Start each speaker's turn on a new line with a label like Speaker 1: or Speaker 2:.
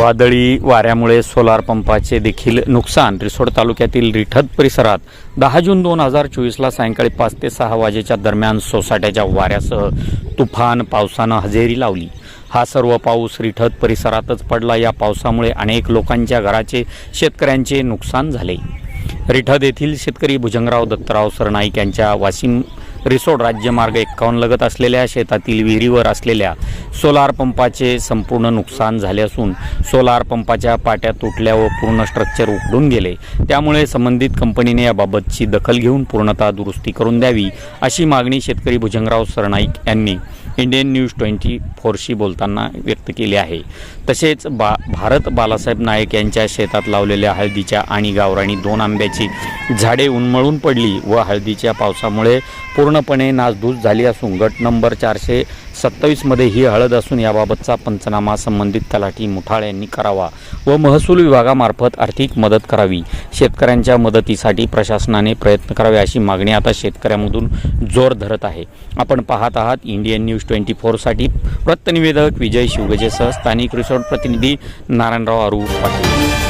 Speaker 1: वादळी वाऱ्यामुळे सोलार पंपाचे देखील नुकसान. रिसोड तालुक्यातील रिठद परिसरात दहा जून दोन हजार चोवीसला सायंकाळी पाच ते सहा वाजेच्या दरम्यान सोसाट्याच्या वाऱ्यासह तुफान पावसानं हजेरी लावली. हा सर्व पाऊस रिठत परिसरातच पडला. या पावसामुळे अनेक लोकांच्या घराचे शेतकऱ्यांचे नुकसान झाले. रिठद येथील शेतकरी भुजंगराव दत्तराव सरनाईक यांच्या वाशिम रिसोड राज्यमार्ग एकावन्न लगत असलेल्या शेतातील विहिरीवर असलेल्या सोलार पंपाचे संपूर्ण नुकसान झाले असून सोलार पंपाच्या पाट्या तुटल्या व पूर्ण स्ट्रक्चर उघडून गेले. त्यामुळे संबंधित कंपनीने याबाबतची दखल घेऊन पूर्णतः दुरुस्ती करून द्यावी अशी मागणी शेतकरी भुजंगराव सरनाईक यांनी इंडियन न्यूज ट्वेंटी फोरशी बोलताना व्यक्त केली आहे. तसेच बा भारत बालासाहेब नाईक यांच्या शेतात लावलेल्या हळदीच्या आणि गावराणी दोन आंब्याची झाडे उन्मळून पडली व हळदीच्या पावसामुळे पूर्णपणे नासधूस झाली असून गट नंबर चारशे सत्तावीसमध्ये ही हळद असून याबाबतचा पंचनामा संबंधित तलाठी मुठाळ यांनी करावा व महसूल विभागामार्फत आर्थिक मदत करावी. शेतकऱ्यांच्या मदतीसाठी प्रशासनाने प्रयत्न करावे अशी मागणी आता शेतकऱ्यांमधून जोर धरत आहे. आपण पाहत आहात इंडियन न्यूज न्यूज ट्वेंटी फोरसाठी वृत्तनिवेदक विजय शिवगजेसह स्थानिक रिसोर्ट प्रतिनिधी नारायणराव अरू पाटील.